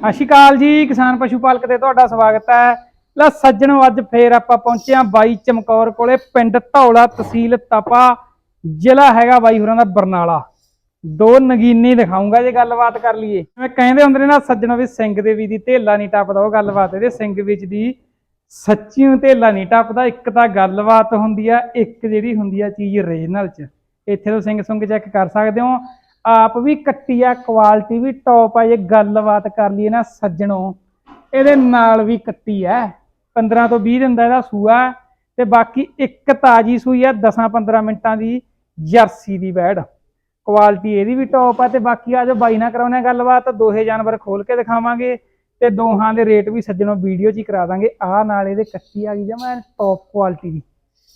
ਸਤਿ ਸ਼੍ਰੀ ਅਕਾਲ ਜੀ, ਕਿਸਾਨ ਪਸ਼ੂ ਪਾਲਕ ਤੇ ਤੁਹਾਡਾ ਸਵਾਗਤ ਹੈ। ਲੈ ਸੱਜਣੋ, ਅੱਜ ਫੇਰ ਆਪਾਂ ਪਹੁੰਚੇ ਹਾਂ ਬਾਈ ਚਮਕੌਰ ਕੋਲੇ, ਪਿੰਡ ਧੌਲਾ ਤਹਿਸੀਲ ਤਪਾ, ਜ਼ਿਲ੍ਹਾ ਹੈਗਾ ਬਾਈ ਹੋਰਾਂ ਦਾ ਬਰਨਾਲਾ। ਦੋ ਨਗੀਨੀ ਦਿਖਾਉਂਗਾ ਜੇ ਗੱਲਬਾਤ ਕਰ ਲਈਏ। ਜਿਵੇਂ ਕਹਿੰਦੇ ਹੁੰਦੇ ਨੇ ਨਾ ਸੱਜਣੋ ਵੀ ਸਿੰਘ ਦੇ ਵੀ ਦੀ ਧੇਲਾ ਨਹੀਂ ਟੱਪਦਾ, ਉਹ ਗੱਲਬਾਤ ਇਹਦੇ ਸਿੰਘ ਵਿੱਚ ਦੀ ਸੱਚੀਓ ਧੇਲਾ ਨਹੀਂ ਟੱਪਦਾ, ਇੱਕ ਤਾਂ ਗੱਲਬਾਤ ਹੁੰਦੀ ਆ, ਇੱਕ ਜਿਹੜੀ ਹੁੰਦੀ ਆ ਚੀਜ਼ ਰੀਜਨਲ ਚ। ਇੱਥੇ ਤੋਂ ਸਿੰਘ ਸੁੰਗ ਚੈੱਕ ਕਰ ਸਕਦੇ ਹੋ। ਆਪ ਵੀ ਕੱਟੀ ਆ ਕੁਆਲਿਟੀ ਵੀ ਟੌਪ ਆ, ਜੇ ਗੱਲਬਾਤ ਕਰ ਲਈਏ ਨਾ ਸੱਜਣੋ, ਇਹਦੇ ਨਾਲ ਵੀ ਕੱਟੀ ਆ। 15 ਤੋਂ 20 ਦਿਨ ਦਾ ਇਹਦਾ ਸੂਆ ਤੇ ਬਾਕੀ ਇੱਕ ਤਾਜੀ ਸੂਈ ਆ 10-15 ਮਿੰਟਾਂ ਦੀ ਜਰਸੀ ਦੀ ਵੈੜ ਕੁਆਲਿਟੀ ਇਹਦੀ ਵੀ ਟੌਪ ਆ ਤੇ ਬਾਕੀ ਆ ਜੋ ਬਾਈ ਨਾ ਕਰਾਉਣੇ ਆ ਗੱਲਬਾਤ, ਦੋਹੇ ਜਾਨਵਰ ਖੋਲ ਕੇ ਦਿਖਾਵਾਂਗੇ ਤੇ ਦੋਹਾਂ ਦੇ ਰੇਟ ਵੀ ਸੱਜਣੋ ਵੀਡੀਓ 'ਚ ਹੀ ਕਰਾ ਦਾਂਗੇ। ਆਹ ਨਾਲ ਇਹਦੇ ਕੱਟੀ ਆ ਗਈ ਜਮਾ ਟੌਪ ਕੁਆਲਿਟੀ ਦੀ।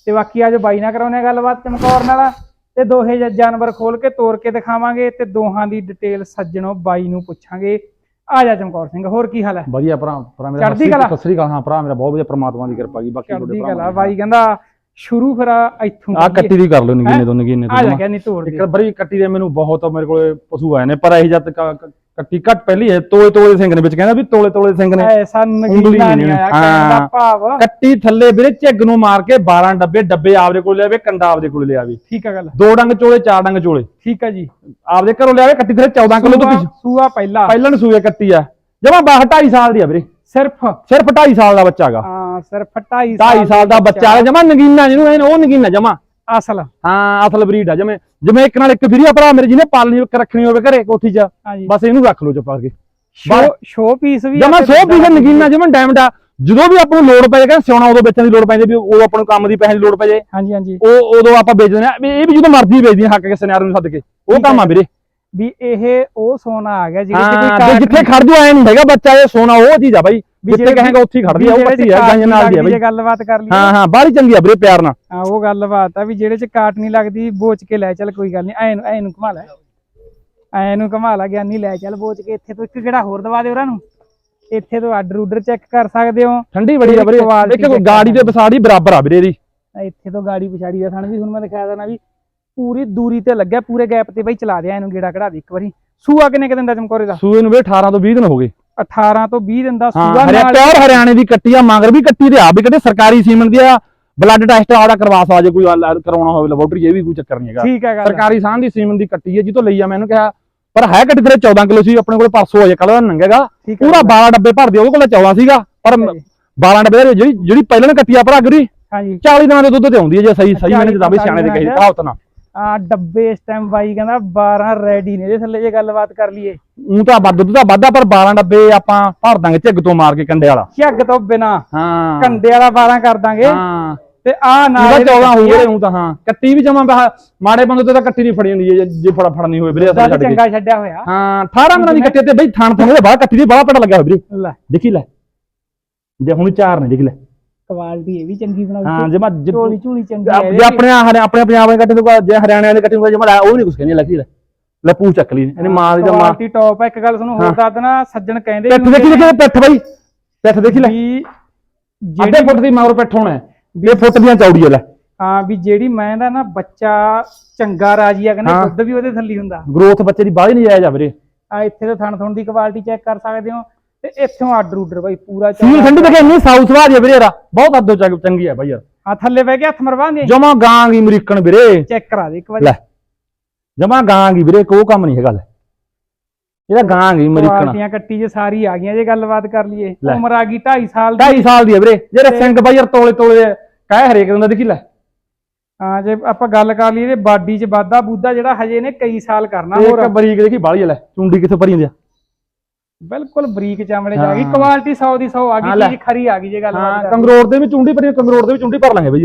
ਤੇ ਬਾਕੀ ਆ ਜੋ ਬਾਈ ਨਾ ਕਰਾਉਣੇ ਆ ਗੱਲਬਾਤ ਚਮਕੌਰ ਨਾਲ। ਤੇ ਦੋਹੇ ਜਾਨਵਰ ਖੋਲ ਕੇ ਤੋੜ ਕੇ ਦਿਖਾਵਾਂਗੇ ਤੇ ਦੋਹਾਂ ਦੀ ਡਿਟੇਲ ਸੱਜਣੋ ਬਾਈ ਨੂੰ ਪੁੱਛਾਂਗੇ ਆ ਜਾ ਚਮਕੌਰ ਸਿੰਘ ਹੋਰ ਕੀ ਹਾਲ ਹੈ ਵਧੀਆ ਭਰਾ ਭਰਾ ਮੇਰਾ ਚੜ੍ਹਦੀ ਕਲਾ। ਸਤਿ ਸ੍ਰੀ ਅਕਾਲ ਹਾਂ ਭਰਾ ਮੇਰਾ ਬਹੁਤ ਵਧੀਆ ਪ੍ਰਮਾਤਮਾ ਦੀ ਕਿਰਪਾ ਜੀ ਬਾਕੀ ਕਲਾ ਦੀ। ਬਾਈ ਕਹਿੰਦਾ ਸ਼ੁਰੂ ਫਿਰ ਇੱਥੋਂ ਆਹ ਕੱਟੀ ਦੀ ਕਰ ਲਓ ਨਗੀਨੇ? ਤੋਂ ਨਗੀਨੇ ਆ ਜਾ ਤੋਂ ਕੇ ਨਹੀਂ ਤੋੜ ਦੇ ਇੱਕ ਬੜੀ ਕੱਟੀ ਦੇ ਮੈਨੂੰ ਬਹੁਤ ਮੇਰੇ ਕੋਲੇ ਪਸ਼ੂ ਆਏ ਨੇ ਪਰ ਇਹ ਜਦ ਕੱਟੀ ਘੱਟ ਪਹਿਲੀ ਹੈ ਤੋਲੇ ਤੋਲੇ ਸਿੰਘ ਨੇ ਵਿੱਚ ਕਹਿੰਦਾ ਵੀ ਤੋਲੇ ਤੋਲੇ ਸਿੰਘ ਨੇ ਐਸਾ ਨਗੀਨਾ ਨਹੀਂ ਆਇਆ ਹਾਂ। ਕਹਿਣ ਦਾ ਭਾਵ। ਕੱਟੀ ਥੱਲੇ ਵੀਰੇ ਝੱਗ ਨੂੰ ਮਾਰ ਕੇ 12 ਡੱਬੇ ਡੱਬੇ ਆਪਦੇ ਕੋਲ ਲਿਆਵੇ ਕੰਡਾ ਆਪਦੇ ਕੋਲ ਲਿਆਵੇ। ਠੀਕ ਆ ਗੱਲ। ਦੋ ਡੰਗ ਚੋਲੇ ਚਾਰ ਡੰਗ ਚੋਲੇ। ਠੀਕ ਆ ਜੀ। ਆਪਦੇ ਘਰੋਂ ਲਿਆਵੇ ਕੱਟੀ ਥੱਲੇ 14 ਕਿਲੋ ਤੋਂ ਸੂਆ- ਪਿੱਛੇ ਸੂਆ ਪਹਿਲਾ। ਪਹਿਲਾਂ ਨੂੰ ਸੂਏ ਕੱਟੀ ਆ। ਜਮਾ 62 2.5 ਸਾਲ ਦੀ ਆ ਵੀਰੇ। ਸਿਰਫ। ਸਿਰਫ 2.5 ਸਾਲ ਦਾ ਬੱਚਾ ਹੈਗਾ। ਹਾਂ ਸਿਰਫ 2.5 2.5 ਸਾਲ ਦਾ ਬੱਚਾ ਹੈ ਜਮਾ ਨਗੀਨਾ ਜਿਹਨੂੰ ਕਹਿੰਦੇ ਨੇ, ਉਹ ਨਗੀਨਾ ਜਮਾ। ਅਸਲ। ਹਾਂ ਅਸਲ ਬਰੀਡ ਆ। ਜਿਵੇਂ ਜਿਵੇਂ ਇੱਕ ਨਾਲ ਇੱਕ ਵੀਰੀਆ ਭਰਾ ਮੇਰੇ ਜਿਹਨੇ ਪਾਲਣੀ ਰੱਖਣੀ ਹੋਵੇ ਘਰੇ ਕੋਠੀ 'ਚ ਬਸ ਇਹਨੂੰ ਰੱਖ ਲਓ ਚੁੱਪ ਕਰਕੇ। ਸ਼ੋ ਸ਼ੋ ਪੀਸ ਵੀ ਜਮਾ 100 ਪੀਸ ਨਗੀਨਾ ਜਿਵੇਂ ਡਾਇਮੰਡ ਆ। ਜਦੋਂ ਵੀ ਆਪਾਂ ਨੂੰ ਲੋੜ ਪੈ ਜਾਏ ਸਿਉਣਾ ਉਦੋਂ ਵੇਚਣ ਦੀ ਲੋੜ ਪੈਂਦੀ ਵੀ ਉਹ ਆਪਾਂ ਨੂੰ ਕੰਮ ਦੀ ਪੈਸੇ ਦੀ ਲੋੜ ਪੈ ਜਾਏ। ਹਾਂਜੀ ਹਾਂਜੀ। ਉਹ ਉਦੋਂ ਆਪਾਂ ਵੇਚ ਦਿੰਦੇ ਆ। ਵੀ ਇਹ ਵੀ ਜਦੋਂ ਮਰਜ਼ੀ ਵੇਚਦੀ ਹੱਕ ਕੇ ਸਿਨਾਰ ਨੂੰ ਸੱਦ ਕੇ। ਉਹ ਕੰਮ ਆ। ਵੀਰੇ। ਵੀ ਇਹ ਉਹ ਸੋਨਾ ਆ ਗਿਆ ਹਾਂ ਕੋਈ ਜਿੱਥੇ ਖੜ ਜੂ ਐ ਨਹੀਂ ਹੈਗਾ ਬੱਚਾ ਇਹ ਸੋਨਾ ਉਹ ਚੀਜ਼ ਆ ਬਾਈ। ਜਿੱਥੇ ਜਿਹੜੇ- ਕਹੇਗਾ ਉੱਥੇ ਹੀ ਖੜਦੀ ਆ ਉਹ ਜਿਹੜੇ ਚ ਆ ਗਾਂਜ ਨਾਲ ਦੀ ਆ ਬਾਈ। ਗੱਲਬਾਤ ਕਰ ਲਈ ਹਾਂ ਹਾਂ ਬਾਹਲੀ ਚੰਗੀ ਆ ਵੀਰੇ ਪਿਆਰ ਨਾਲ। ਹਾਂ ਉਹ ਗੱਲਬਾਤ ਆ ਵੀ ਜਿਹੜੇ ਚ ਕਾਟ ਨਹੀਂ ਲੱਗਦੀ ਬੋਚ ਕੇ ਲੈ ਚੱਲ ਕੋਈ ਗੱਲ ਨਹੀਂ ਐ ਨੂੰ ਐ ਨੂੰ ਘੁਮਾ ਲੈ। ਐ ਨੂੰ ਘੁਮਾ ਲਾ ਗਿਆਨੀ ਲੈ ਚੱਲ ਬੋਚ ਕੇ ਇੱਥੇ ਤੋਂ ਇੱਕ ਕਿਹੜਾ ਹੋਰ ਦਵਾ ਦੇ ਉਹਨਾਂ ਨੂੰ? ਇੱਥੇ ਤੋਂ ਆਰਡਰ ਉਡਰ ਚੈੱਕ ਕਰ ਸਕਦੇ ਹੋ। ਠੰਡੀ ਬੜੀ ਆ ਵੀਰੇ। ਇੱਕ ਗਾੜੀ ਦੇ ਵਿਸਾੜੀ ਬਰਾਬਰ ਆ ਵੀਰੇ ਦੀ ਇੱਥੇ ਤੋਂ ਗਾੜੀ ਪਿਛਾੜੀ ਦਾ ਥਣ ਵੀ ਹੁਣ ਮੈਂ ਦਿਖਾ ਦੇਣਾ ਵੀ ਪੂਰੀ ਦੂਰੀ ਤੇ ਲੱਗਿਆ ਪੂਰੇ ਗੈਪ ਤੇ ਬਈ ਚਲਾ ਦਿਆ ਇਹਨੂੰ ਗੇੜਾ ਕਢਾ ਦੇ ਇੱਕ ਵਾਰੀ। ਸੂਆ ਕਿੰਨੇ ਕੁ ਦਿਨ ਦਾ ਚਮਕੌਰੇ ਦਾ? ਸੂਏ ਨੂੰ ਵੀਰੇ 18 ਤੋਂ 20 ਦਿਨ ਹੋ ਗਏ। 18 ਤੋਂ 20 ਦਿਨ ਦਾ ਹਾਂ ਸੂਆ ਨਾਲ ਪਿਓਰ ਹਰਿਆਣੇ ਦੀ ਕੱਟੀ ਆ ਮਗਰ ਵੀ ਕੱਟੀ ਤੇ ਆ ਵੀ ਕਿਤੇ ਸਰਕਾਰੀ ਸੀਮਨ ਦੀ ਆ। ਬਲੱਡ ਟੈਸਟ ਆੜਾ ਕਰਵਾ ਸਕਦਾ ਜੇ ਕੋਈ ਕਰਾਉਣਾ ਹੋਵੇ ਲੈਬੋਰਟਰੀ ਇਹ ਵੀ ਕੋਈ ਚੱਕਰ ਨਹੀਂ ਹੈਗਾ। ਠੀਕ ਹੈ ਸਰਕਾਰੀ ਸਾਹ ਦੀ ਸੀਮਨ ਦੀ ਕੱਟੀ ਹੈ ਜਿੱਤੋਂ ਲਈ ਆ ਮੈਨੂੰ ਕਿਹਾ ਪਰ ਹੈ ਕੱਟੀ ਤੇਰੇ 14 ਕਿਲੋ ਸੀ ਆਪਣੇ ਕੋਲ ਪਰਸੋਂ ਅਜੇ ਕੱਲ ਦਾ ਨੰਗੇਗਾ। ਹੈ ਪੂਰਾ 12 ਡੱਬੇ ਭਰਦੇ ਉਹਦੇ ਕੋਲ 14 ਸੀਗਾ ਪਰ ਠੀਕ ਹੈ ਜੀ। 12 ਡੱਬੇ ਜਿਹੜੀ ਜਿਹੜੀ ਪਹਿਲਾਂ ਕੱਟੀ ਆ ਭਰਾ ਗਰੀ ਹਾਂਜੀ। 40 ਦਿਨਾਂ ਦੇ ਦੁੱਧ ਤੇ ਆਉਂਦੀ ਹੈ ਜੇ ਸਹੀ ਸਹੀ ਮੈਨੇ ਜਿੱਦਾਂ ਵੀ 40 ਸਿਆਣੇ ਦੇ ਕਹੀ ਕਹਾਵਤ ਨਾ। ਆ ਡੱਬੇ ਇਸ ਟਾਈਮ ਬਾਈ ਕਹਿੰਦਾ 12 ਰੈਡੀ ਨੇ ਇਹਦੇ ਥੱਲੇ ਜੇ ਗੱਲਬਾਤ ਕਰ ਲਈਏ। ਉਹ ਤਾਂ ਵੱਧ ਦੁੱਧ ਦਾ ਵਾਧਾ ਪਰ 12 ਡੱਬੇ ਆਪਾਂ ਭਰ ਦਾਂਗੇ ਝੱਗ ਤੋਂ ਮਾਰ ਕੇ ਕੰਡੇ ਵਾਲਾ। ਝੱਗ ਤੋਂ ਬਿਨਾ ਹਾਂ। ਕੰਡੇ ਵਾਲਾ 12 ਕਰ ਦਾਂਗੇ। ਹਾਂ। ਤੇ ਆ ਨਾਲ ਇਹਦਾ ਇਹਦੇ 14 ਕੱਟੀ ਹੋਊਗਾ ਆ, ਹੂੰ ਤਾਂ ਹਾਂ। ਕੱਟੀ ਵੀ ਜਮਾ ਮਾੜੇ ਬੰਦੇ ਤੇ ਤਾਂ ਕੱਟੀ ਨਹੀਂ ਫੜੀ ਹੁੰਦੀ ਹੈ ਜੇ- ਜੇ ਫੜ ਫੜਨੀ ਹੋਵੇ ਵੀਰੇ ਦੁੱਧ ਛੱਡ ਕੇ। ਚੰਗਾ ਛੱਡਿਆ ਹੋਇਆ। ਹਾਂ 18 ਦਿਨਾਂ ਦੀ ਕੱਟੀ ਤੇ ਬਈ ਥਣ ਥਣ ਦੇ ਬਾਹਰ ਕੱਟੀ ਦੀ ਬਾਹਰ ਪਤਾ ਲੱਗਾ ਹੋਇਆ ਵੀਰੇ। ਲੈ। ਦੇਖੀ ਲੈ। ਜੇ ਹੁਣ ਚਾਰ ਨੇ ਦੇਖ ਲੈ। ਕੁਆਲਿਟੀ ਇਹ ਵੀ ਚੰਗੀ ਬਣਾਉ ਹਾਂ ਜਮਾ ਝੋਲੀ ਝੂਲੀ ਚੰਗੀ ਹੈ ਜੇ ਆਪਣੇ ਆਪਣੇ ਪੰਜਾਬ ਦੇ ਕੱਟੀ ਤੋਂ ਜੇ ਹਰਿਆਣੇ ਵਾਲੇ ਕੱਟੀ ਤੋਂ ਜਮਾ ਉਹ ਨਹੀਂ ਕੁਛ ਕਹਿੰਦੀ ਲੱਗੀ ਲੈ। ਲੈ ਪੂਛ ਚੱਕ ਲਈ ਇਹਨੇ ਮਾਂ ਦੀ ਤਾਂ ਮਾਂ ਕੁਆਲਿਟੀ ਟੌਪ ਹੈ ਇੱਕ ਗੱਲ ਤੁਹਾਨੂੰ ਹੋਰ ਦੱਸ ਦੇਣਾ ਸੱਜਣ ਕਹਿੰਦੇ ਪਿੱਠ ਦੇਖੀ ਦੇਖੀ ਪਿੱਠ ਬਈ। ਪਿੱਠ ਦੇਖੀ ਲੈ। ਜਿਹੜੀ ਫੁੱਟ ਦੀ ਮਗਰ ਪਿੱਠ ਹੋਣਾ। ਇਹ ਫੁੱਟ ਦੀਆਂ ਚੌੜੀ ਹੈ ਲੈ। ਹਾਂ ਵੀ ਜਿਹੜੀ ਮੈਂ ਦਾ ਨਾ ਬੱਚਾ ਚੰਗਾ ਰਾਜੀ ਆ ਕਹਿੰਦੇ। ਦੁੱਧ ਵੀ ਉਹਦੇ ਥੱਲੇ ਹੁੰਦਾ। ਗਰੋਥ ਬੱਚੇ ਦੀ ਬਾਹਲੀ ਨਹੀਂ ਜਾਇਜ਼ ਆ ਵੀਰੇ। ਆ ਇੱਥੇ ਤੋਂ ਥਣ ਥਣ ਦੀ ਕੁਆਲਿਟੀ ਚੈੱਕ ਕਰ ਸਕਦੇ ਹੋ। ਤੇ ਇੱਥੋਂ ਆਰਡਰ ਉਡਰ ਬਾਈ ਪੂਰਾ ਸੀਲ ਠੰਡੀ ਦੇਖੇ ਇੰਨੀ ਸਾਊ ਸਵਾਦ ਹੈ ਵੀਰੇ ਯਾਰ। ਬਹੁਤ ਅੱਧੋ ਚੰਗ- ਚੰਗੀ ਹੈ ਬਾਈ ਯਾਰ। ਆ ਥੱਲੇ ਬਹਿ ਕੇ ਹੱਥ ਮਰਵਾਉਂਦੇ ਜਮਾ ਗਾਂ ਗੀ ਅਮਰੀਕਨ ਵੀਰੇ। ਚੈੱਕ ਕਰਾ ਦੇ ਇੱਕ ਵਾਰੀ। ਲੈ। ਜਮਾ ਗਾਂ ਗੀ ਵੀਰੇ ਕੋਈ ਕੰਮ ਨਹੀਂ ਹੈਗਾ ਲੈ। ਇਹਦਾ ਗਾਂ ਗੀ ਅਮਰੀਕਨ। ਕੁਆਲਿਟੀਆਂ ਕੱਟੀ ਜੇ ਸਾਰੀ ਆ ਗਈਆਂ ਜੇ ਗੱਲਬਾਤ ਕਰ ਲਈਏ। ਉਮਰ ਆ ਗਈ 2.5 ਸਾਲ ਦੀ। 2.5 ਸਾਲ ਦੀ ਹੈ ਵੀਰੇ। ਜਿਹੜੇ ਸਿੰਘ ਬਾਈ ਯਾਰ ਤੋਲੇ ਤੋਲੇ ਕਾਹ ਹਰੇਕ ਦਿੰਦਾ ਦੇਖੀ ਲੈ। ਹਾਂ ਜੇ ਆਪਾਂ ਗੱਲ ਕਰ ਲਈਏ ਤੇ ਬਾਡੀ 'ਚ ਵਾਧਾ ਬੂਦਾ ਜਿਹੜਾ ਹਜੇ ਨੇ ਕਈ ਸਾਲ ਕਰਨਾ ਹੋਰ। ਇੱਕ ਬਰੀਕ ਦੇਖੀ ਬਾਹਲੀ ਹੈ ਲੈ। ਚੁੰਡੀ ਕਿੱਥੇ ਭਰੀ ਹੁੰਦੀ ਆ? ਬਿਲਕੁਲ ਬਰੀਕ ਚਮੜੇ ਆ ਗਈ। ਹਾਂ। ਕੁਆਲਿਟੀ 100 ਦੀ 100 ਆ ਹਾਂ ਗਈ। ਚੀਜ਼ ਖਰੀ ਆ ਗਈ ਜੇ ਹਾਂ ਗੱਲਬਾਤ ਕਰ ਕੰਗਰੋੜ ਦੇ ਵੀ ਚੁੰਡੀ ਭਰੀ ਕੰਗਰੋੜ ਦੇ ਵੀ ਚੁੰਡੀ ਭਰ ਲਾਂਗੇ ਬਈ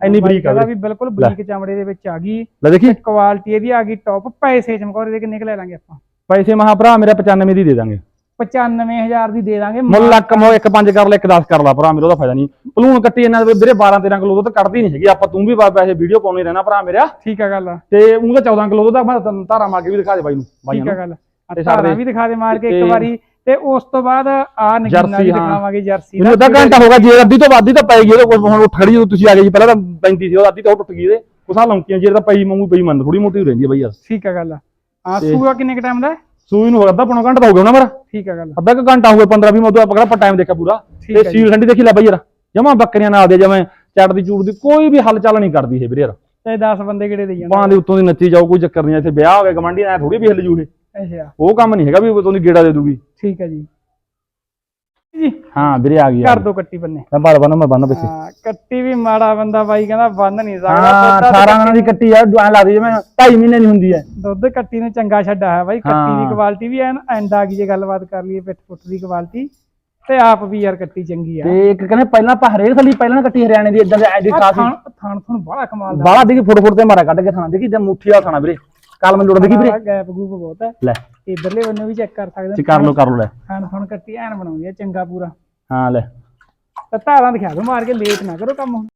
ਇੰਨੀ ਬਰੀਕ ਆ ਵੀ। ਬਿਲਕੁਲ ਬਰੀਕ ਚਮੜੇ ਦੇ ਵਿੱਚ ਆ ਗਈ। ਲੈ ਦੇਖੀ। ਕੁਆਲਿਟੀ ਇਹਦੀ ਆ ਗਈ ਟੌਪ ਪੈਸੇ ਚਮਕੌਰੇ ਦੇ ਕਿੰਨੇ ਕੁ ਲੈ ਲਾਂਗੇ ਆਪਾਂ? ਪੈਸੇ ਮਹਾ ਭਰਾ ਮੇਰਾ 95 ਦੀ ਦੇ ਦਾਂਗੇ। 95000 ਦੀ ਦੇ ਦਾਂਗੇ। ਮੁੱਲ ਲੱਕ ਮੋ ਇੱਕ ਪੰਜ ਕਰ ਲੈ ਇੱਕ 10 ਕਰ ਲਾ ਭਰਾ ਮੇਰਾ ਉਹਦਾ ਫਾਇਦਾ ਨਹੀਂ। ਪਲੂਣ ਕੱਟੀ ਇਹਨਾਂ ਦੇ ਵੀਰੇ 12 13 ਕਿਲੋ ਦੁੱਧ ਕੱਢਦੀ ਨਹੀਂ ਹੈਗੀ। ਆਪਾਂ ਤੂੰ ਵੀ ਵੈਸੇ ਵੀਡੀਓ ਪਾਉਣੀ ਰਹਿਣਾ ਭਰਾ ਮੇਰਾ। ਠੀਕ ਆ ਗੱਲ ਤੇ ਉਹ ਤਾਂ 14 ਕਿਲੋ ਆ ਮੈਂ ਧਾਰਾ ਮਾਰ ਕੇ ਵੀ ਦਿਖਾ ਦੇ ਬਾਈ ਨੂੰ ਠੀਕ ਆ ਗੱਲ ਤੇ ਸਾਡੇ- ਵੀ ਦਿਖਾ ਦੇ ਮਾਰ ਕੇ ਇੱਕ ਤੇ- ਵਾਰੀ। ਤੇ ਉਸ ਤੋਂ ਬਾਅਦ ਆ ਨਗੀਨਾ ਵੀ ਹਾਂ। ਦਿਖਾਵਾਂਗੇ ਜਰਸੀ ਮੈਨੂੰ ਅੱਧਾ ਘੰਟਾ ਹੋ ਗਿਆ ਜੇ ਅੱਧੀ ਤੋਂ ਵੱਧ ਹੀ ਤਾਂ ਪੈ ਗਈ ਕੋਲ ਹੁਣ ਉੱਠ ਖੜੀ ਜਦੋਂ ਤੁਸੀਂ ਆ ਗਏ ਜੀ ਪਹਿਲਾਂ ਤਾਂ 35 ਸੀ ਉਹ ਅੱਧੀ ਤਾਂ ਉਹ ਟੁੱਟ ਗਈ ਇਹਦੇ ਉਸਾ ਲੌਂਕੀਆਂ ਜੇ ਤਾਂ ਪਈ ਮੰਗੂ ਪਈ ਮੰਨ ਥੋੜੀ ਮੋਟੀ ਰਹਿੰਦੀ ਹੈ ਬਾਈ ਯਾਰ। ਠੀਕ ਆ ਗੱਲ ਆ। ਤੇ- ਸੂਆ ਕਿੰਨੇ ਕ ਟਾਈਮ ਦਾ? ਹੈ? ਸੂਈ ਨੂੰ ਅੱਧਾ ਪੌਣਾ ਘੰਟਾ ਤਾਂ ਹੋ ਗਿਆ ਨਾ ਮੇਰਾ। ਠੀਕ ਆ ਗੱਲ ਅੱਧਾ ਕੁ ਘੰਟਾ ਹੋ ਗਿਆ 15 20 ਮਿੰਟ ਆਪਾਂ ਟਾਈਮ ਦੇਖਿਆ ਪੂਰਾ। ਤੇ ਹੈ ਸੀਲ ਠੰਡੀ ਦੇਖੀ ਲੈ ਬਈ ਯਾਰ ਜਮਾ ਬੱਕਰੀਆਂ ਨਾਲ ਦੇ ਜਵੇਂ ਚੜਦੀ ਚੂੜਦੀ ਕੋਈ ਵੀ ਹੱਲ ਚੱਲ ਨਹੀਂ ਕਰਦੀ ਇਹ ਵੀਰੇ ਯਾਰ। ਚਾਹੇ 10 ਬੰਦੇ ਕਿਹੜੇ ਦੇਈ ਬਾਹਾਂ ਦੇ ਉੱਤੋਂ ਦੀ ਨੱਚੀ ਜਾਓ ਕੋਈ ਚੱਕਰ ਨਹੀਂ ਇੱਥੇ ਵਿਆਹ ਹੋ ਗਿਆ ਗਵਾਂਢੀ ਐ ਥੋੜੀ ਵੀ ਹਿੱਲ ਜੂ ਇਹ ਅੱਛਾ ਉਹ ਕੰਮ ਨਹੀਂ ਹੈਗਾ ਵੀ ਦੀ ਗੇੜਾ ਦੇ ਦੂਗੀ। ਠੀਕ ਹੈ ਜੀ। ਜੀ। ਹਾਂ ਵੀਰੇ ਆ ਗਈ ਕਰ ਦੋ ਕੱਟੀ ਬੰਨੇ। ਮੈਂ ਬਾਲ ਬੰਨ ਮੈਂ ਬੰਨ ਪਿੱਛੇ। ਹਾਂ ਕੱਟੀ ਵੀ ਮਾੜਾ ਬੰਦਾ ਬਾਈ ਕਹਿੰਦਾ ਬੰਨ ਨਹੀਂ ਸਕਦਾ ਹਾਂ ਦੁੱਧ 18 ਦਿਨਾਂ ਦੀ ਕੱਟੀ ਯਾਰ ਐਂ ਲੱਗਦੀ ਜਿਵੇਂ 2.5 ਮਹੀਨੇ ਦੀ ਹੁੰਦੀ ਹੈ। ਦੁੱਧ ਕੱਟੀ ਨੇ ਚੰਗਾ ਛੱਡਾ ਹੈ ਬਾਈ ਕੱਟੀ ਦੀ। ਕੁਆਲਿਟੀ ਵੀ ਐਨ ਐਂਡ ਆ ਗਈ ਜੇ ਗੱਲਬਾਤ ਕਰ ਲਈਏ ਪਿੱਠ ਪੁੱਠ ਦੀ ਕੁਆਲਿਟੀ ਤੇ ਆਪ ਵੀ ਯਾਰ ਕੱਟੀ ਚੰਗੀ ਆ। ਤੇ ਇੱਕ ਕਹਿੰਦੇ ਪਹਿਲਾਂ ਆਪਾਂ ਹਰੇਕ ਥਲੀ ਪਹਿਲਾਂ ਕੱਟੀ ਹਰਿਆਣੇ ਦੀ ਇਦਾਂ ਦੇ ਐਡੀ ਖਾਸ ਥਣ ਥਣ ਥਣ ਬੜਾ ਕਮਾਲ ਦਾ। ਬਾਲਾ ਦੇਖੀ ਫੁੱਟ ਫੁੱਟ ਤੇ ਮਾਰਾ ਕੱਢ ਕੇ ਖਾਣਾ ਦੇਖੀ ਜਾਂ ਮੁੱਠੀ ਆ ਖਾਣਾ ਵੀਰੇ। ਕਾਲ ਮੈਂ ਲੁੱਟ ਦੇਖੀ ਵੀਰੇ? ਗੈਪ ਗੂਪ ਬਹੁਤ ਹੈ। ਲੈ। ਇਧਰਲੇ ਬੰਨੇ ਵੀ ਚੈੱਕ ਕਰ ਸਕਦੇ ਚ ਕਰ ਲੋ ਕਰ ਲੋ ਲੈ। ਥਣ ਥਣ ਕੱਟੀ ਐਨ ਬਣਾਉਂਦੀ ਹੈ ਚੰਗਾ ਪੂਰਾ। ਹਾਂ ਲੈ। ਤਾਂ ਧਾਰਾਂ ਦਿਖਾ ਦੋ ਮਾਰ ਕੇ ਲੇਟ ਨਾ ਕਰੋ ਕੰਮ। ਹੁਣ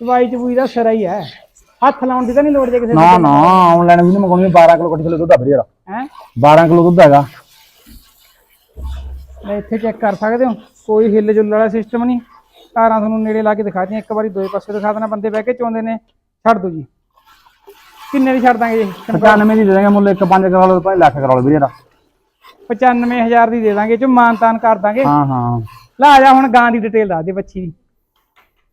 ਦਵਾਈ ਚਬੂਈ ਦਾ ਸਿਰਾ ਹੀ ਹੈ। ਹੱਥ ਲਾਉਣ ਦੀ ਤਾਂ ਨਹੀਂ ਲੋੜ ਜੇ ਕਿਸੇ ਨਾ ਨਾ। ਆਨਲਾਈਨ ਵੀ ਨਹੀਂ ਮੰਗਾਉਣੀ 12 ਕਿਲੋ ਕੱਟੀ ਥਲੇ ਦੁੱਧ ਆ ਵੀਰੇ ਹੈ? 12 ਕਿਲੋ ਦੁੱਧ ਹੈਗਾ। ਮੈਂ ਇੱਥੇ ਚੈੱਕ ਕਰ ਸਕਦੇ ਹੋ। ਕੋਈ ਹਿੱਲ ਜੁੱਲ ਵਾਲਾ ਸਿਸਟਮ ਨਹੀਂ ਧਾਰਾਂ ਤੁਹਾਨੂੰ ਨੇੜੇ ਲਾ ਕੇ ਦਿਖਾ ਦਿਆਂ ਇੱਕ ਵਾਰੀ ਦੋਏ ਪਾਸੇ ਦਿਖਾ ਦੇਣਾ ਬੰਦੇ ਬਹਿ ਕੇ ਚੋਂਦੇ ਨੇ। ਛੱਡ ਦੋ ਜੀ। ਕਿੰਨੇ ਦੀ ਛੱਡ ਦਾਂਗੇ ਜੀ? 95 ਦੀ ਦੇ ਦਾਂਗੇ ਮੁੱਲ ਇੱਕ 5 ਕਰਾ ਲਓ ਭਾਵੇਂ ਲੱਖ ਕਰਾ ਲਓ ਵੀਰੇ ਯਾਰ 95000 ਦੀ ਦੇ ਦਾਂਗੇ ਚ ਮਾਨਤਾਨ ਕਰ ਦਾਂਗੇ। ਹਾਂ ਹਾਂ। ਲਾ ਆ ਜਾ ਹੁਣ ਗਾਂ ਦੀ ਡਿਟੇਲ ਦੱਸ ਦੇ ਬੱਚੀ ਦੀ।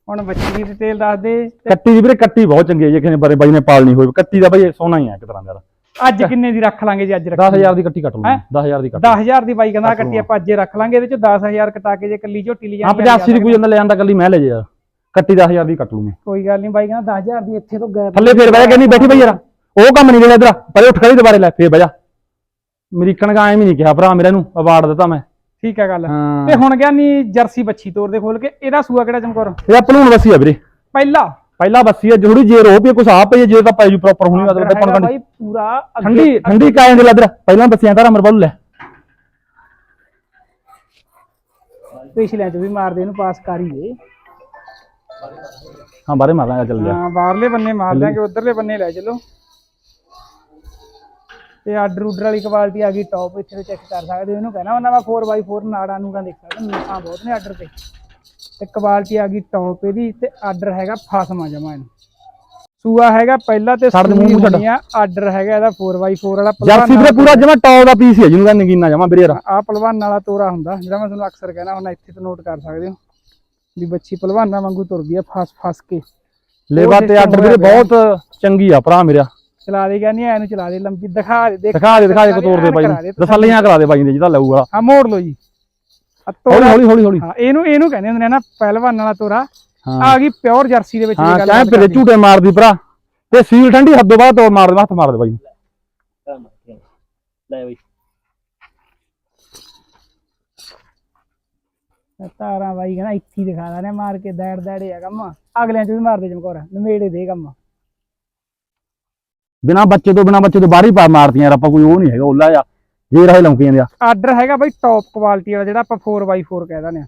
ਹੁਣ ਬੱਚੀ ਦੀ ਡਿਟੇਲ ਦੱਸ ਦੇ। ਕੱਟੀ ਦੀ ਵੀਰੇ ਕੱਟੀ ਬਹੁਤ ਚੰਗੀ ਹੈ ਜੇ ਕਿਸੇ ਬਾਰੇ ਬਾਈ ਨੇ ਪਾਲਣੀ ਹੋਈ ਕੱਟੀ ਦਾ ਬਾਈ ਸੋਨਾ ਹੀ ਹੈ ਇੱਕ ਤਰ੍ਹਾਂ ਦਾ। ਅੱਜ ਕਿੰਨੇ ਦੀ ਰੱਖ ਲਾਂਗੇ ਜੀ ਅੱਜ ਰੱਖ 10000 ਦੀ ਕੱਟੀ ਕੱਟ ਲਓ 10000 ਦੀ ਕੱਟ 10000 ਦੀ ਬਾਈ ਕਹਿੰਦਾ ਕੱਟੀ ਆਪਾਂ ਅੱਜੇ ਰੱਖ ਲਾਂਗੇ ਇਹਦੇ ਚ 10000 ਕਟਾ ਕੇ ਜੇ ਕੱਲੀ ਝੋਟੀ ਲਈ ਹਾਂ 85 ਦੀ ਕੋਈ ਜਾਂਦਾ ਲੈ ਜਾਂਦਾ ਕੱਲੀ ਮੈਂ ਲੈ ਜਾ ਕੱਟੀ 10000 ਦੀ ਕੱਟ ਲੂ ਮੈਂ। ਕੋਈ ਗੱਲ ਨਹੀਂ ਬਾਈ ਕਹਿੰਦਾ 10000 ਦੀ ਇੱਥੇ ਤੋਂ ਗੈਪ ਥੱਲੇ ਫੇਰ ਬਹਿ ਕੇ ਨਹੀਂ ਬੈਠੀ ਬਈ ਯਾਰ ਉਹ ਕੰਮ ਨਹੀਂ ਜਿਹੜਾ ਇਧਰ ਪਰੇ ਉੱਠ ਖੜੀ ਦੁਬਾਰੇ ਲੈ ਫੇਰ ਬਹਿ ਜਾ। ਅਮਰੀਕਨ ਗਾ ਐਵੇਂ ਨਹੀਂ ਕਿਹਾ ਭਰਾ ਮੇਰੇ ਨੂੰ ਅਵਾਰਡ ਦਿੱਤਾ ਮੈਂ। ਠੀਕ ਹੈ ਗੱਲ। ਤੇ ਹੁਣ ਗਿਆ ਨਹੀਂ ਜਰਸੀ ਬੱਚੀ ਤੋਰ ਦੇ ਖੋਲ ਕੇ ਇਹਦਾ ਸੂਆ ਕਿਹੜਾ ਚਮਕੌਰ? ਇਹ ਭਲੂਣ ਵਸੀ ਆ ਵੀਰੇ। ਪਹਿਲਾ। ਪਹਿਲਾਂ ਵਸੀ ਆ ਥੋੜੀ ਜੇ ਰੋ ਪਈ ਕੁਛ ਆ ਪਈ ਜੇ ਤਾਂ ਪੈ ਜੂ ਪ੍ਰੋਪਰ ਹੋਣੀ ਮਤਲਬ ਤੇ ਪਣ ਬਾਈ ਪੂਰਾ ਅੱਗੇ- ਠੰਡੀ ਠੰਡੀ ਕਾਇਂ ਦੇ ਲੱਦਰ ਪਹਿਲਾਂ ਬੱਸੀਆਂ ਤਾਂ ਅਮਰ ਬੱਲੂ ਲੈ। ਪਿਛਲਿਆਂ ਚ ਵੀ ਮਾਰਦੇ ਇਹਨੂੰ ਪਾਸ ਕਰ ਹੀ ਦੇ। ਹਾਂ ਬਾਰੇ ਮਾਰਾਂਗਾ ਚੱਲ ਜਾ। ਹਾਂ ਬਾਹਰਲੇ ਬੰਨੇ ਮਾਰ ਦਿਆਂਗੇ ਉਧਰਲੇ ਬੰਨੇ ਲੈ ਚਲੋ। ਤੇ ਆਰਡਰ ਉਡਰ ਵਾਲੀ ਕੁਆਲਿਟੀ ਆ ਗਈ ਟੌਪ ਇੱਥੇ ਚੈੱਕ ਕਰ ਸਕਦੇ ਹੋ। ਇਹਨੂੰ ਕਹਿਣਾ ਉਹਨਾਂ ਮੈਂ 4x4 ਨਾੜਾਂ ਨੂੰ ਦੇਖ ਸਕਦੇ ਨਸਾਂ ਬਹੁਤ ਨੇ ਆਰਡਰ ਤੇ ਤੇ ਕੁਆਲਿਟੀ ਆ ਗਈ ਟੌਪ ਇਹਦੀ ਤੇ ਆਰਡਰ ਹੈਗਾ ਫਾਸਮਾ ਜਮਾ ਇਹਨੂੰ। ਸੂਆ ਹੈਗਾ ਪਹਿਲਾ ਤੇ ਮੂੰਹ ਨੂੰ ਛੱਡ। ਆਰਡਰ ਹੈਗਾ ਇਹਦਾ 4x4 ਵਾਲਾ ਜਰਸੀ ਵੀਰੇ ਪੂਰਾ ਜਮਾ ਟੌਪ ਦਾ ਪੀਸ ਹੈ ਜਿਹਨੂੰ ਕਹਿੰਦੇ ਨਗੀਨਾ ਜਮਾ ਵੀਰੇ ਆ ਪਹਿਲਵਾਨ ਵਾਲਾ ਤੋਰਾ ਹੁੰਦਾ ਜਿਹੜਾ ਮੈਂ ਤੁਹਾਨੂੰ ਅਕਸਰ ਕਹਿਣਾ ਹੁਣ ਇੱਥੇ ਤੋਂ ਨੋਟ ਕਰ ਸਕਦੇ ਹੋ। ਵੀ ਬੱਚੀ ਪਹਿਲਵਾਨਾਂ ਵਾਂਗੂ ਤੁਰਦੀ ਆ ਫਸ ਫਸ ਕੇ। ਲੇਵਾ ਤੇ ਆਰਡਰ ਵੀਰੇ ਬਹੁਤ ਚੰਗੀ ਆ ਭਰਾ ਮੇਰਾ। ਚਲਾ ਦੇ ਕਹਿੰਦੀ ਐ ਨੂੰ ਚਲਾ ਦੇ ਲੰਬੀ। ਦਿਖਾ ਦੇ ਦੇਖ। ਦੇ ਦਿਖਾ ਦੇ ਤੋੜ ਦੇ ਬਾਈ ਦਸੱਲੀਆਂ ਕਰਾ ਦੇ ਬਾਈ ਦੇ ਜਿਹਦਾ ਲਊ ਵਾਲਾ ਹਾਂ ਮੋੜ ਲਓ ਜੀ। ਤੋਰਾ। ਹੌਲੀ ਹੌਲੀ ਹੌਲੀ ਹਾਂ ਇਹਨੂੰ ਇਹਨੂੰ ਕਹਿੰਦੇ ਹੁੰਦੇ ਨੇ ਨਾ ਪਹਿਲਵਾਨ ਵਾਲਾ ਤੋਰਾ। ਹਾਂ। ਆ ਗਈ ਪਿਓਰ ਜਰਸੀ ਦੇ ਵਿੱਚ ਹਾਂ ਦੀ ਗੱਲ ਚਾਹੇ ਪਿਰੇ ਝੂਟੇ ਮਾਰਦੀ ਭਰਾ। ਤੇ ਸੀਲ ਠੰਡੀ ਹੱਦੋਂ ਬਾਅਦ ਤੋੜ ਮਾਰ ਦੇ ਹੱਥ ਮਾਰ ਦੇ ਬਾਈ ਲੈ ਬਈ। ਤਾਰਾਂ ਬਾਈ ਕਹਿੰਦਾ ਇੱਥੇ ਹੀ ਦਿਖਾ ਨੇ ਮਾਰ ਕੇ ਦੈੜ ਦੈੜੇ ਆ ਕੰਮ। ਅਗਲਿਆਂ ਚ ਵੀ ਮਾਰਦੇ ਚਮਕੌਰ ਨਵੇੜੇ ਦੇ ਕੰਮ। ਬਿਨਾ ਬੱਚੇ ਤੋਂ ਬਿਨਾ ਬੱਚੇ ਤੋਂ ਬਾਹਰ ਹੀ ਪਾ ਮਾਰਦੀਆਂ ਯਾਰ ਆਪਾਂ ਕੋਈ ਉਹ ਨਹੀਂ ਹੈਗਾ ਉੱਲਾ ਆ। ਜੇ ਰਹੇ ਲੌਂਕੀ ਜਾਂਦੇ ਆ। ਆਰਡਰ ਹੈਗਾ ਬਾਈ ਟੌਪ ਕੁਆਲਿਟੀ ਵਾਲਾ ਜਿਹੜਾ ਆਪਾਂ 4x4 ਕਹਿ ਦਿੰਦੇ ਆ।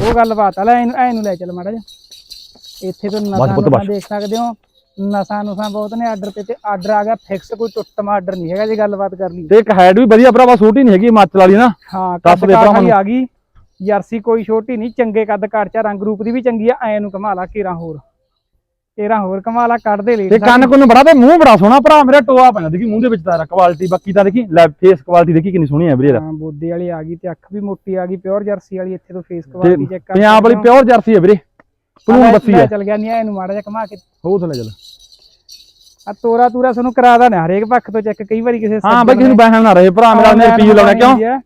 ਉਹ ਗੱਲ ਬਾਤ ਆ ਲੈ ਇਹਨੂੰ ਇਹਨੂੰ ਲੈ ਚੱਲ ਮਾੜਾ ਜਿਹਾ। ਇੱਥੇ ਤੋਂ ਨਸਾਂ। ਦੇਖ ਸਕਦੇ ਹੋ ਨਸਾਂ ਨੁਸਾਂ ਬਹੁਤ ਨੇ ਆਰਡਰ ਤੇ ਤੇ ਆਰਡਰ ਆ ਗਿਆ ਫਿਕਸ ਕੋਈ ਟੁੱਟਮਾ ਆਰਡਰ ਨਹੀਂ ਹੈਗਾ ਜੇ ਗੱਲਬਾਤ ਕਰ ਲਈ। ਤੇ ਇੱਕ ਹੈਡ ਵੀ ਵਧੀਆ ਭਰਾਵਾ ਛੋਟੀ ਨਹੀਂ ਹੈਗੀ ਹਿਮਾਚਲ ਵਾਲੀ ਨਾ। ਹਾਂ ਕੱਦ ਕਾਠ। ਆ ਗਈ। ਜਰਸੀ ਕੋਈ ਛੋਟੀ ਨਹੀਂ ਚੰਗੇ ਕੱਦ ਕਾਠ ਚ ਰੰਗ ਰੂਪ ਦੀ ਵੀ ਚੰਗੀ ਆ ਐ ਨੂੰ ਕਮਾਲਾ ਕੇਰਾ ਹੋਰ। ਕੇਰਾ ਹੋਰ ਕਮਾਲਾ ਕੱਢ ਦੇ ਲੈ ਤੇ ਕੰਨ ਕੁੰਨ ਬੜਾ ਤੇ ਮੂੰਹ ਬੜਾ ਸੋਹਣਾ ਭਰਾ ਮੇਰਾ ਟੋਆ ਪੈਂਦਾ ਦੇਖੀ ਮੂੰਹ ਦੇ ਵਿੱਚ ਤਾਂ ਕੁਆਲਿਟੀ ਬਾਕੀ ਤਾਂ ਦੇਖੀ ਲੈ ਫੇਸ ਕੁਆਲਿਟੀ ਦੇਖੀ ਕਿੰਨੀ ਸੋਹਣੀ ਹੈ ਵੀਰੇ। ਹਾਂ ਬੋਦੇ ਵਾਲੀ ਆ ਗਈ ਤੇ ਅੱਖ ਵੀ ਮੋਟੀ ਆ ਗਈ ਪਿਓਰ ਜਰਸੀ ਵਾਲੀ ਇੱਥੇ ਤੋਂ ਫੇਸ ਕੁਆਲਿਟੀ ਚੈੱਕ ਕਰ ਪੰਜਾਬ ਵਾਲੀ ਪਿਓਰ ਜਰਸੀ ਹੈ ਵੀਰੇ। ਪਲੂਣ ਬੱਸੀ ਹੈ ਚੱਲ ਗਿਆ ਨਹੀਂ ਐ ਨੂੰ ਮਾੜਾ ਜਿਹਾ ਕਮਾ ਕੇ। ਹੋ ਥਲੇ ਚੱਲ। ਆ ਤੋਰਾ ਤੂਰਾ ਤੁਹਾਨੂੰ ਕਰਾ ਦਾ ਨਾ ਹਰੇਕ ਪੱਖ ਤੋਂ ਚੈੱਕ ਕਈ ਵਾਰੀ ਕਿਸੇ ਹਾਂ ਬਾਈ ਕਿਸੇ ਨੂੰ ਬਹਿਮ ਨਾ ਰਹੇ ਭਰਾ ਮੇਰਾ ਨੇ ਪੀ ਲਾਉਣਾ ਕਿਉਂ?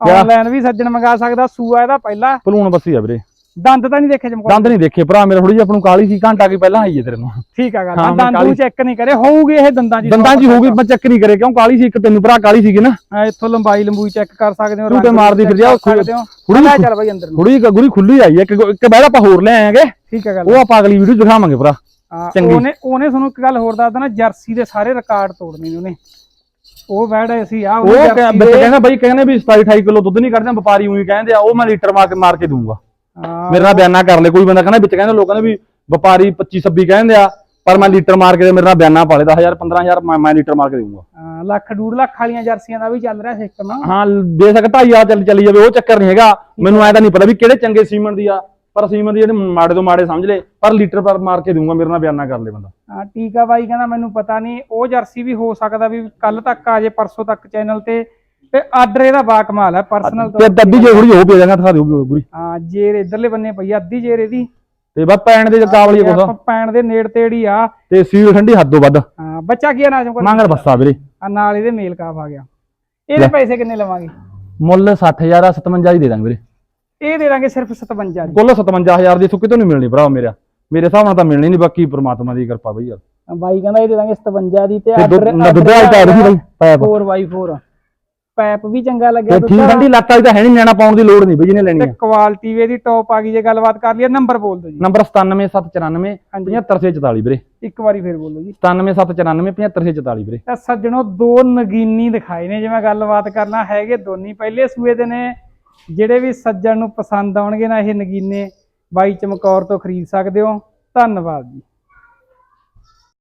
ਆਨਲਾਈਨ ਵੀ ਸੱਜਣ ਮੰਗਾ ਸਕਦਾ ਸੂਆ ਇਹਦਾ ਪਹਿਲਾ। ਪਲੂਣ ਬੱਸੀ ਆ ਵੀਰੇ। ਦੰਦ ਤਾਂ ਨਹੀਂ ਦੇਖੇ ਚਮਕਾ ਦੰਦ ਨਹੀਂ ਦੇਖੇ ਭਰਾ ਮੇਰੇ ਥੋੜੀ ਜਿਹੀ ਆਪਣੂ ਕਾਲੀ ਸੀ ਘੰਟਾ ਕੀ ਪਹਿਲਾਂ ਆਈ ਹੈ ਤੇਰੇ ਨੂੰ। ਠੀਕ ਆ ਗੱਲ ਦੰਦ ਨੂੰ ਚੈੱਕ ਨਹੀਂ ਕਰੇ ਹੋਊਗੇ ਇਹ ਦੰਦਾਂ ਜੀ ਦੰਦਾਂ ਹੀ ਹੋਊਗੀ ਮੈਂ ਚੈੱਕ ਨਹੀਂ ਕਰੇ ਕਿਉਂ ਕਾਲੀ ਸੀ ਇੱਕ ਤੈਨੂੰ ਭਰਾ ਕਾਲੀ ਸੀਗੀ ਨਾ। ਹਾਂ, ਇੱਥੋਂ ਲੰਬਾਈ ਲੰਬੂਈ ਚੈੱਕ ਕਰ ਸਕਦੇ ਹੋ ਤੂੰ ਤੇ ਰੰਗ ਮਾਰਦੀ ਸਕਦੇ ਹੋ। ਥੋੜੀ ਲੈ ਚੱਲ ਬਾਈ ਅੰਦਰ ਨੂੰ। ਥੋੜੀ ਜਿਹੀ ਗੁਰੀ ਖੁੱਲੀ ਆਈ ਹੈ ਇੱਕ ਇੱਕ ਬੈਠ ਆਪਾਂ ਹੋਰ ਲੈ ਆਏਗੇ ਠੀਕ ਆ ਗੱਲ। ਉਹ ਆਪਾਂ ਅਗਲੀ ਵੀਡੀਓ ਦਿਖਾਵਾਂਗੇ ਭਰਾ ਹਾਂ, ਚੰਗੀ। ਉਹਨੇ ਉਹਨੇ ਤੁਹਾਨੂੰ ਇੱਕ ਗੱਲ ਹੋਰ ਦੱਸਦਾ ਨਾ ਜਰਸੀ ਦੇ ਸਾਰੇ ਰਿਕਾਰਡ ਤੋੜਨੇ ਨੇ ਉਹਨੇ। ਉਹ ਬੈਡ ਅਸੀਂ ਆ ਉਹ ਕਹਿੰਦਾ ਬਾਈ ਕਹਿੰਦੇ ਵੀ 27 28 ਕਿਲੋ ਦੁੱਧ ਨਹੀਂ ਕੱਢਦੇ ਵਪਾਰੀ ਉਹੀ ਕਹਿੰਦੇ ਆ ਉਹ ਮੈਂ ਲੀਟਰ ਮਾਰ ਕੇ ਮਾਰ ਕੇ ਦੂੰਗਾ ਮੇਰੇ ਨਾਲ ਬਿਆਨਾ ਕਰ ਲੈ ਕੋਈ ਬੰਦਾ ਕਹਿੰਦਾ ਵਿੱਚ ਕਹਿੰਦੇ ਲੋਕਾਂ ਨੇ ਵੀ ਵਪਾਰੀ 25 26 ਕਹਿੰਦੇ ਆ ਪਰ ਮੈਂ ਲੀਟਰ ਮਾਰ ਕੇ ਮੇਰੇ ਨਾਲ ਬਿਆਨਾ ਪਾ ਲੇ 10000 15000 ਮੈਂ ਲੀਟਰ ਮਾਰ ਕੇ ਹਾਂ, ਲੱਖ ਡੂਢ ਲੱਖ ਵਾਲੀਆਂ ਜਰਸੀਆਂ ਦਾ ਵੀ ਚੱਲ ਰਿਹਾ ਸਿਸਟਮ। ਹਾਂ ਬੇਸ਼ੱਕ ਢਾਈ ਆ ਚੱਲ ਚੱਲੀ ਜਾਵੇ ਉਹ ਚੱਕਰ ਨਹੀਂ ਹੈਗਾ। ਮੈਨੂੰ ਐ ਤਾਂ ਨਹੀਂ ਪਤਾ ਵੀ ਕਿਹੜੇ ਚੰਗੇ ਸੀਮਨ ਦੀ ਆ ਪਰ ਸੀਮਨ ਦੀ ਜਿਹੜੇ ਮਾੜੇ ਤੋਂ ਮਾੜੇ ਸਮਝ ਲੈ ਪਰ ਲੀਟਰ ਪਰ ਮਾਰ ਕੇ ਦੂੰਗਾ ਮੇਰੇ ਨਾਲ ਬਿਆਨਾ ਕਰ ਲੈ ਬੰਦਾ। ਹਾਂ ਟੀਕਾ ਬਾਈ ਕਹਿੰਦਾ ਮੈਨੂੰ ਪਤਾ ਨਹੀਂ ਉਹ ਜਰਸੀ ਵੀ ਹੋ ਸਕਦਾ ਵੀ ਕੱਲ ਤੱਕ ਆ ਜੇ ਪਰਸੋਂ ਤੱਕ ਚੈਨਲ ਤੇ ਤੇ ਆਰਡਰ ਇਹਦਾ ਬਾ ਕਮਾਲ ਹੈ ਪਰਸਨਲ ਤੇ ਅੱਧੀ ਜੇ ਥੋੜੀ ਹੋ ਪੀ ਜਾਗਾ ਦਿਖਾ ਦਿਓ ਪੂਰੀ। ਹਾਂ ਜੇਰ ਇਧਰਲੇ ਬੰਨੇ ਪਈ ਆ, ਅੱਧੀ ਜੇਰ ਇਹਦੀ। ਤੇ ਬਸ ਪੈਣ ਦੇ ਕਾਬਲੀ ਆਪਾਂ ਕੋਸਾ ਪੈਣ ਦੇ ਨੇੜ ਤੇੜੀ ਆ। ਤੇ ਸੀਲ ਠੰਡੀ ਹੱਦੋਂ ਵੱਧ। ਹਾਂ ਬੱਚਾ ਕੀ ਨਾਜਮ ਕੋਲ ਮੰਗਲ ਬੱਸਾ ਵੀਰੇ। ਆ ਨਾਲ ਇਹਦੇ ਮੇਲ ਕਾਫ ਆ ਗਿਆ। ਇਹਦੇ ਪੈਸੇ ਕਿੰਨੇ ਲਵਾਂਗੇ? ਮੁੱਲ 60000 ਆ 57 ਦੀ ਦੇ ਦਾਂਗੇ ਵੀਰੇ। ਇਹ ਦੇ ਦਾਂਗੇ ਸਿਰਫ 57 ਦੀ। ਕੁੱਲ 57000 ਦੀ ਸੁੱਕੀ ਤੋਂ ਨਹੀਂ ਮਿਲਣੀ ਭਰਾ ਮੇਰਾ। ਮੇਰੇ ਹਿਸਾਬ ਨਾਲ ਤਾਂ ਮਿਲਣੀ ਨਹੀਂ ਬਾਕੀ ਪ੍ਰਮਾਤਮਾ ਦੀ ਕਿਰਪਾ ਬਈ ਯਾਰ। ਬਾਈ ਕਹਿੰਦਾ ਇਹ ਦੇ ਦਾਂਗੇ 57 ਦੀ ਤੇ ਤੇ ਦੁੱਧ ਨਾ ਦੁੱਧ ਵਾਲੀ ਤਾਂ ਰਹੀ ਬਈ ਪੈਪ। 4x4 ਪੈਪ ਵੀ ਚੰਗਾ ਲੱਗਿਆ ਤੇ ਦੁੱਧ ਠੀਕ ਵਾਲਾ। ਠੰਡੀ ਲੱਤ ਵਾਲੀ ਤਾਂ ਹੈ ਨਹੀਂ ਨਿਆਣਾ ਪਾਉਣ ਦੀ ਲੋੜ ਨਹੀਂ ਬਈ ਜਿਹਨੇ ਲੈਣੀ ਤੇ ਆ। ਕੁਆਲਿਟੀ ਵੀ ਇਹਦੀ ਟੌਪ ਆ ਗਈ ਜੇ ਗੱਲਬਾਤ ਕਰ ਲਈਏ ਨੰਬਰ ਬੋਲ ਦਿਓ ਜੀ। ਨੰਬਰ 97794 ਹਾਂਜੀ। 75644 ਵੀਰੇ। ਇੱਕ ਵਾਰੀ ਫੇਰ ਬੋਲੋ ਜੀ। 97794 75644 ਵੀਰੇ। ਤਾਂ ਸੱਜਣੋ ਦੋ ਨਗੀਨੀ ਦਿਖਾਏ ਨੇ ਜਿਵੇਂ ਗੱਲਬਾਤ ਕਰਨਾ ਹੈਗੇ ਦੋਨੀ ਪਹਿਲੇ ਸੂਏ ਦੇ ਨੇ। ਜਿਹੜੇ ਵੀ ਸੱਜਣ ਨੂੰ ਪਸੰਦ ਆਉਣਗੇ ਨਾ ਇਹ ਨਗੀਨੇ ਬਾਈ ਚਮਕੌਰ ਤੋਂ ਖਰੀਦ ਸਕਦੇ ਹੋ। ਧੰਨਵਾਦ ਜੀ।